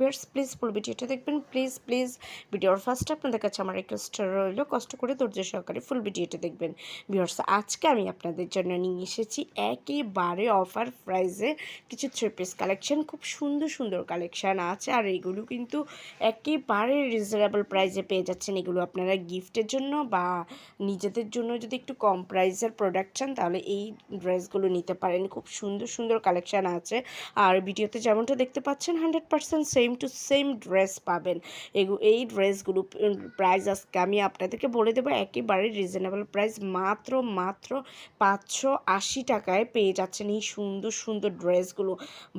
viewers please full ভিডিওটা দেখবেন। Please please ভিডিওর ফার্স্ট আপনাদের কাছে আমার রিকোয়েস্ট রইল, কষ্ট করে ধৈর্য সহকারে ফুল ভিডিওটা দেখবেন। ভিউয়ার্স, আজকে আমি আপনাদের জন্য নিয়ে এসেছি একেবারে অফার প্রাইসে কিছু থ্রি পিস কালেকশন খুব সুন্দর সুন্দর কালেকশান আছে আর এগুলো কিন্তু একেবারে রিজনেবল প্রাইসে পেয়ে যাচ্ছেন। এগুলো আপনারা গিফটের জন্য বা নিজেদের জন্য যদি একটু কম প্রাইসের প্রোডাক্ট চান, তাহলে এই ড্রেসগুলো নিতে পারেন। খুব সুন্দর সুন্দর কালেকশান আছে। আর ভিডিওতে যেমনটা দেখতে পাচ্ছেন hundred percent same to same dress পাবেন। এই ড্রেসগুলো প্রাইস আজকে আমি আপনাদেরকে বলে দেবো, একেবারে রিজনেবল প্রাইস মাত্র মাত্র পাঁচশো আশি টাকায় পেয়ে যাচ্ছেন এই সুন্দর সুন্দর ড্রেসগুলো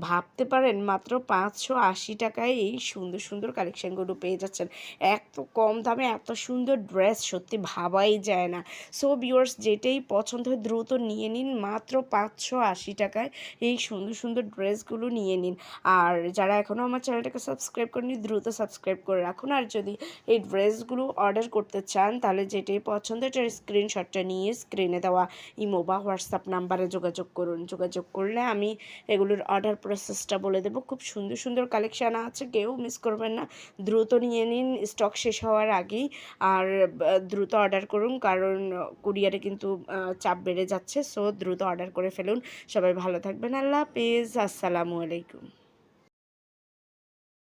ভাবতে পারেন, মাত্র পাঁচশো আশি টাকায় এই সুন্দর সুন্দর কালেকশানগুলো পেয়ে যাচ্ছেন। এত কম দামে এত সুন্দর ড্রেস সত্যি ভাবাই যায় না। সো ভিউয়ার্স যেটাই পছন্দ হয় দ্রুত নিয়ে নিন, মাত্র পাঁচশো আশি টাকায় এই সুন্দর সুন্দর ড্রেসগুলো নিয়ে নিন। আর যারা এখনও আমার চ্যানেলটাকে সাবস্ক্রাইব করেনি দ্রুত সাবস্ক্রাইব করে রাখুন। আর যদি এই ড্রেসগুলো অর্ডার করতে চান, তাহলে যেটাই পছন্দ, এটার স্ক্রিনশটটা নিয়ে স্ক্রিনে দেওয়া ইমো বা হোয়াটসঅ্যাপ নাম্বারে যোগাযোগ করুন। যোগাযোগ করলে আমি এগুলোর অর্ডার প্রসেসটা বলে দেবো। খুব সুন্দর সুন্দর কালেকশান আছে, কেউ মিস করবেন না। দ্রুত নিয়ে নিন স্টক শেষ হওয়ার আগেই। আর দ্রুত অর্ডার করুন, কারণ কুরিয়ারে কিন্তু চাপ বেড়ে যাচ্ছে। সো দ্রুত অর্ডার করে ফেলুন। সবাই ভালো থাকবেন। আল্লাহ হাফিজ। আসসালামু আলাইকুম।